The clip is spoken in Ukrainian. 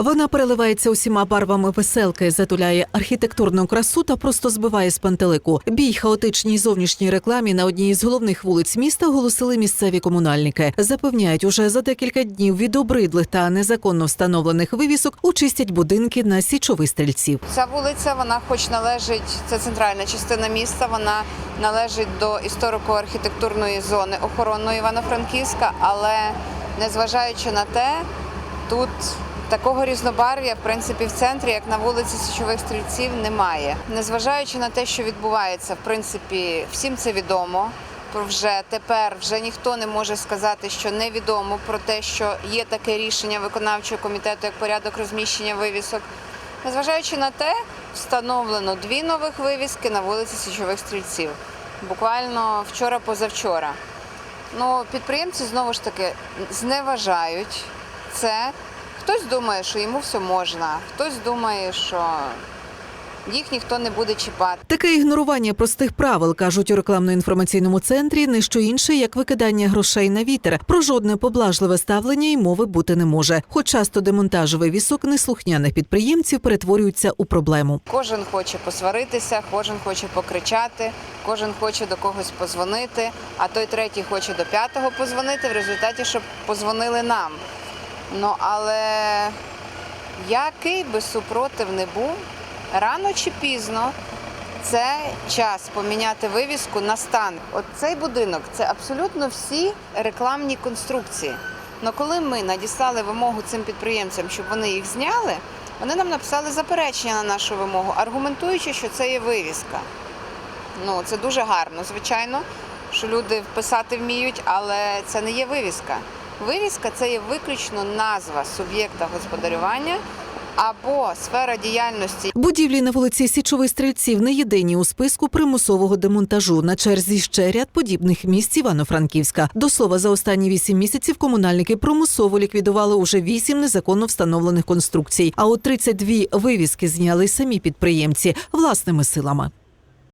Вона переливається усіма барвами веселки, затуляє архітектурну красу та просто збиває з пантелику. Бій хаотичній зовнішній рекламі на одній із головних вулиць міста оголосили місцеві комунальники. Запевняють, уже за декілька днів від обридлих та незаконно встановлених вивісок очистять будинки на січових стрільців. Ця вулиця, вона хоч належить, це центральна частина міста, вона належить до історико-архітектурної зони охоронної Івано-Франківська, але незважаючи на те, тут такого різнобарв'я, в принципі, в центрі, як на вулиці Січових Стрільців, немає. Незважаючи на те, що відбувається, в принципі, всім це відомо. Вже тепер вже ніхто не може сказати, що невідомо про те, що є таке рішення виконавчого комітету як порядок розміщення вивісок. Незважаючи на те, встановлено дві нових вивіски на вулиці Січових Стрільців. Буквально вчора-позавчора. Ну, підприємці знову ж таки зневажають це. Хтось думає, що йому все можна, хтось думає, що їх ніхто не буде чіпати. Таке ігнорування простих правил кажуть у рекламно-інформаційному центрі не що інше, як викидання грошей на вітер. Про жодне поблажливе ставлення й мови бути не може. Хоч часто демонтаж вивісок неслухняних підприємців перетворюються у проблему. Кожен хоче посваритися, кожен хоче покричати, кожен хоче до когось позвонити, а той третій хоче до п'ятого позвонити, в результаті, щоб позвонили нам. Ну але який би супротив не був, рано чи пізно це час поміняти вивіску на стан. От цей будинок це абсолютно всі рекламні конструкції. Но коли ми надіслали вимогу цим підприємцям, щоб вони їх зняли, вони нам написали заперечення на нашу вимогу, аргументуючи, що це є вивіска. Ну, це дуже гарно, звичайно, що люди вписати вміють, але це не є вивіска. Вивіска це є виключно назва суб'єкта господарювання або сфера діяльності, Будівлі на вулиці Січових стрільців не єдині у списку примусового демонтажу. На черзі ще ряд подібних місць Івано-Франківська. До слова, за останні вісім місяців комунальники примусово ліквідували уже вісім незаконно встановлених конструкцій. А от 32 вивіски зняли самі підприємці власними силами.